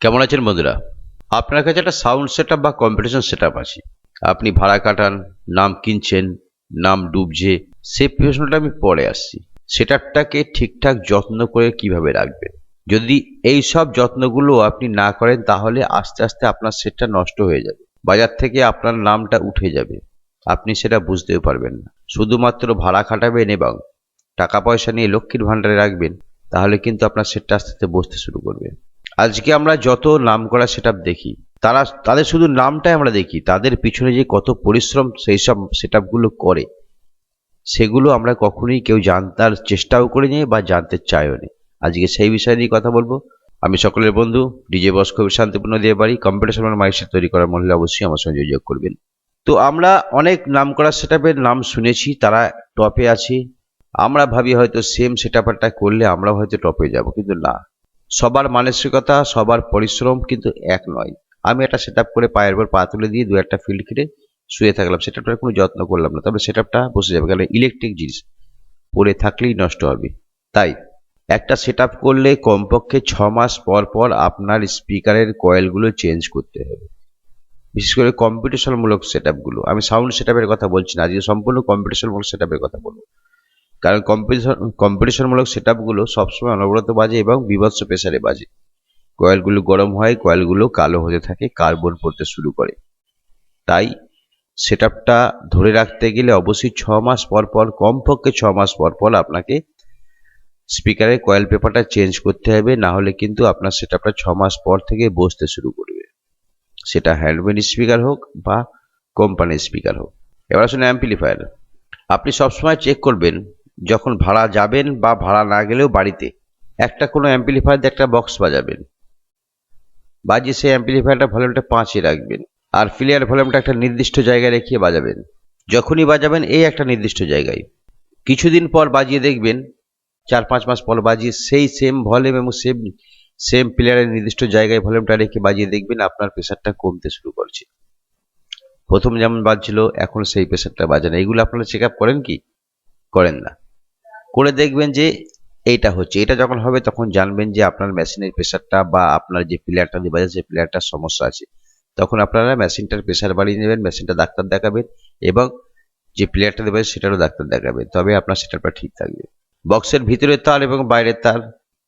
কেমন আছেন বন্ধুরা? আপনার কাছে একটা সাউন্ড সেট বা কম্পিটিশন সেট আছে। আপনি ভাড়া কাটান, নাম কিনছেন, নাম ডুবছে সে প্রশ্নটা আমি পরে আসছি। সেটারটাকে ঠিকঠাক যত্ন করে কীভাবে রাখবেন? যদি এই সব যত্নগুলো আপনি না করেন, তাহলে আস্তে আস্তে আপনার সেটটা নষ্ট হয়ে যাবে। বাজার থেকে আপনার নামটা উঠে যাবে। আপনি সেটা বুঝতেও পারবেন না। শুধুমাত্র ভাড়া খাটাবেন এবং টাকা পয়সা নিয়ে লক্ষ্মীর ভাণ্ডারে রাখবেন, তাহলে কিন্তু আপনার সেটটা আস্তে আস্তে বসতে শুরু করবে। আজকে আমরা যত নাম করা সেট দেখি, তারা, তাদের শুধু নামটাই আমরা দেখি, তাদের পিছনে যে কত পরিশ্রম সেই সব সেট করে, সেগুলো আমরা কখনোই কেউ জানতার চেষ্টাও করিনি বা জানতে চাইও নি। আজকে সেই বিষয় নিয়ে কথা বলব। আমি সকলের বন্ধু, ডিজে বস কবি শান্তিপূর্ণ দিয়ে বাড়ি কম্পিটিশন মাইসের তৈরি করা মহিলা অবশ্যই আমার সঙ্গে যোগাযোগ করবেন। তো আমরা অনেক নাম করা সেট নাম শুনেছি, তারা টপে আছে, আমরা ভাবি হয়তো সেম সেট করলে আমরা হয়তো টপে যাব, কিন্তু না। সবার মানসিকতা, সবার পরিশ্রম কিন্তু এক নয়। আমি একটা সেট করে পায়ের পর পা তুলে দিয়ে দু একটা ফিল্ড কেটে শুয়ে থাকলাম। সেটাটার কোনো যত্ন করলাম না। তবে সেটআপটা বসে যাবে। কারণ ইলেকট্রিক জিনিস, পড়ে থাকলেই নষ্ট হবে। তাই একটা সেট করলে কমপক্ষে ছ মাস পর পর আপনার স্পিকারের কয়েলগুলো চেঞ্জ করতে হবে। বিশেষ করে কম্পিটিশনমূলক সেট আমি সাউন্ড সেট কথা বলছি না। আজকে সম্পূর্ণ কম্পিটিশনমূলক সেট কথা বলব। কারণ কম্পিটিশন কম্পিটিশনমূলক সেট আপগুলো সবসময় অনবরত বাজে এবং বিভৎস প্রেসারে বাজে। কয়েলগুলো গরম হয় কয়েলগুলো কালো হতে থাকে কার্বন পড়তে শুরু করে। তাই সেট ধরে রাখতে গেলে অবশ্যই ছ মাস পর পর, কমপক্ষে ছ মাস পর পর আপনাকে স্পিকারের কয়েল পেপারটা চেঞ্জ করতে হবে, না হলে কিন্তু আপনার সেট আপটা ছ মাস পর থেকে বসতে শুরু করবে। সেটা হ্যান্ডমেড স্পিকার হোক বা কোম্পানির স্পিকার হোক। এবার আসুন অ্যাম্পলিফায়ার আপনি সবসময় চেক করবেন যখন ভাড়া যাবেন বা ভাড়া না গেলেও বাড়িতে, একটা কোনো অ্যাম্পলিফায়ার দিয়ে একটা বক্স বাজাবেন। বাজিয়ে সেই অ্যাম্পলিফায়ারটা ভলিউমটা পাঁচে রাখবেন আর ফিলিয়ার ভলিউমটা একটা নির্দিষ্ট জায়গায় রেখে বাজাবেন। যখনই বাজাবেন, এই একটা নির্দিষ্ট জায়গায়। কিছুদিন পর বাজিয়ে দেখবেন, চার পাঁচ মাস পর বাজিয়ে সেই সেম ভলিউম এবং সেম সেম প্লেয়ারের নির্দিষ্ট জায়গায় ভলিউমটা রেখে বাজিয়ে দেখবেন আপনার প্রেশারটা কমতে শুরু করছে। প্রথম যেমন বাজছিল, এখন সেই প্রেশারটা বাজে না। এগুলো আপনারা চেক আপ করেন কি? করেন না। করে দেখবেন যে এইটা হচ্ছে। এটা যখন হবে তখন জানবেন যে আপনার মেশিনের প্রেশারটা বা আপনার যে প্লেয়ারটা বাজাচ্ছে সেই প্লেয়ারটার সমস্যা আছে, তখন আপনারা মেশিনটার প্রেশার বাড়িয়ে নেবেন, মেশিনটা ডাক্তার দেখাবেন এবং যে প্লেয়ারটা দেবে সেটারও ডাক্তার দেখাবেন। তবে আপনার সেটারটা ঠিক থাকবে। বক্সের ভিতরের তার এবং বাইরের তার,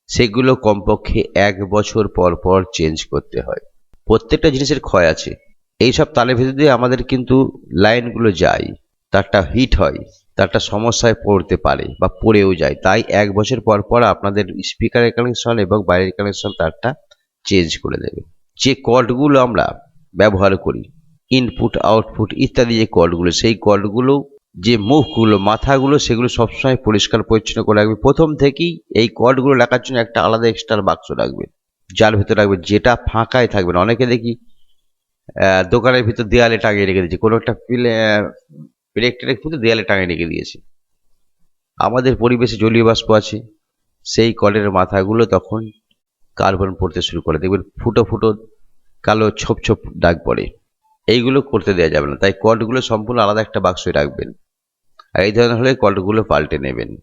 সেগুলো কমপক্ষে এক বছর পর পর চেঞ্জ করতে হয়। প্রত্যেকটা জিনিসের ক্ষয় আছে। এইসব তালের ভিতর দিয়ে আমাদের কিন্তু লাইনগুলো যায়, তারটা হিট হয়। তারটা সমস্যায় পড়তে পারে বা পড়েও যায়। তাই এক বছর পর পর আপনাদের স্পিকারের কানেকশন এবং বাইরের কানেকশন তারটা চেঞ্জ করে দেবে। যে কর্ডগুলো আমরা ব্যবহার করি ইনপুট আউটপুট ইত্যাদি যে কর্ডগুলো সেই কর্ডগুলো যে মুখগুলো, মাথাগুলো, সেগুলো সবসময় পরিষ্কার, পরিচ্ছন্ন করে রাখবে। প্রথম থেকেই এই কর্ডগুলো রাখার জন্য একটা আলাদা এক্সট্রা বাক্স রাখবে। যার ভিতরে রাখবে যেটা ফাঁকায় থাকবে না। অনেকে দেখি দোকানের ভিতর দেয়ালে টাঙিয়ে রেখে দিচ্ছে। কোনো একটা ইলেকট্রিক কিন্তু দেয়ালে টাঙিয়ে রেখে দিয়েছে। আমাদের পরিবেশে জলীয় বাষ্প আছে, সেই কলের মাথাগুলো তখন কার্বন পড়তে শুরু করে। দেখবেন ফুটো ফুটো কালো ছোপ ছোপ দাগ পড়ে। এইগুলো করতে দেওয়া যাবে না। তাই কলগুলো সম্পূর্ণ আলাদা একটা বাক্সে রাখবেন। আর এই ধরনের হলে কলগুলো পাল্টে নেবেন।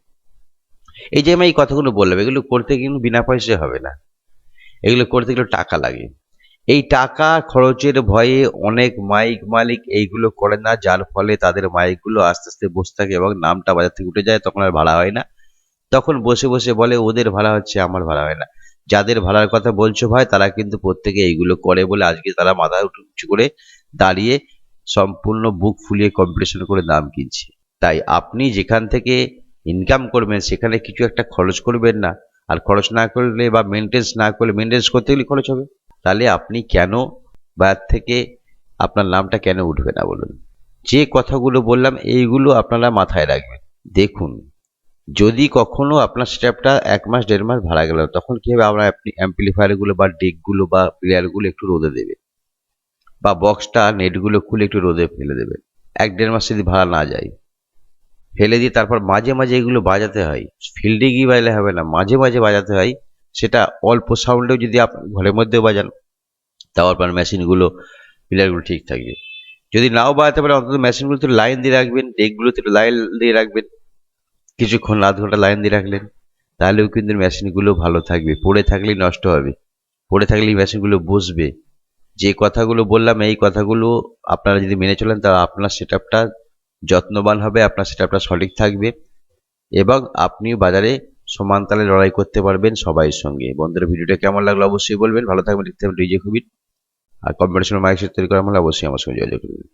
এই যে আমি এই কথাগুলো বললাম, এগুলো করতে কিন্তু বিনা পয়সায় হবে না। এগুলো করতে গেলে টাকা লাগে। এই টাকা খরচের ভয়ে অনেক মাইক মালিক এইগুলো করে না, যার ফলে তাদের মাইকগুলো আস্তে আস্তে বসে থাকে এবং নামটা বাজার থেকে উঠে যায়, তখন আর ভাড়া হয় না। তখন বসে বসে বলে, ওদের ভাড়া হচ্ছে, আমার ভাড়া হয় না। যাদের ভাড়ার কথা বলছো ভাই, তারা কিন্তু প্রত্যেকে এইগুলো করে বলে আজকে তারা মাথা উঁচু করে দাঁড়িয়ে সম্পূর্ণ বুক ফুলিয়ে কম্পিটিশন করে দাম কিনছে। তাই আপনি যেখান থেকে ইনকাম করবেন, সেখানে কিছু একটা খরচ করবেন না। আর খরচ না করলে বা মেনটেন্স না করলে মেনটেন্স করতে গেলে খরচ হবে। তাহলে আপনি কেন বাইর থেকে আপনার নামটা কেন উঠবে না বলুন। যে কথাগুলো বললাম, এইগুলো আপনারা মাথায় রাখবেন। দেখুন, যদি কখনো আপনার স্ট্যাপটা এক মাস, দেড় মাস ভাড়া গেল, তখন কি হবে? আমরা আপনি অ্যাম্পলিফায়ারগুলো বা ডেকগুলো বা প্লেয়ারগুলো একটু রোদে দেবে। বা বক্সটা নেটগুলো খুলে একটু রোদে ফেলে দেবে। এক দেড় মাস যদি ভাড়া না যায়, ফেলে দিয়ে তারপর মাঝে মাঝে এগুলো বাজাতে হয়। ফিল্ডে গিয়ে বাজলে হবে না। মাঝে মাঝে বাজাতে হয়। সেটা অল্প সাউন্ডেও যদি আপনি ঘরের মধ্যেও বাজান, তাও আপনার মেশিনগুলো প্লেয়ারগুলো ঠিক থাকবে। যদি নাও বাজাতে পারে অন্তত মেশিনগুলোতে লাইন দিয়ে রাখবেন ডেকগুলোতে লাইন দিয়ে রাখবেন। কিছুক্ষণ, আধ ঘণ্টা লাইন দিয়ে রাখলেন, তাহলেও কিন্তু মেশিনগুলো ভালো থাকবে। পড়ে থাকলেই নষ্ট হবে। পড়ে থাকলেই মেশিনগুলো বসবে। যে কথাগুলো বললাম, এই কথাগুলো আপনারা যদি মেনে চলেন তা আপনার সেট যত্নবান হবে, আপনার সেট সঠিক থাকবে। এবং আপনিও বাজারে সমান তালে লড়াই করতে পারবেন সবাইয়ের সঙ্গে। বন্ধুরা, ভিডিওটা কেমন লাগল অবশ্যই বলবেন। ভালো থাকবেন লিখতে হবে ডিজে খুবই আর কম্পিটিশন মাইক তৈরি করা হলে অবশ্যই আমার সঙ্গে যোগাযোগ করবেন।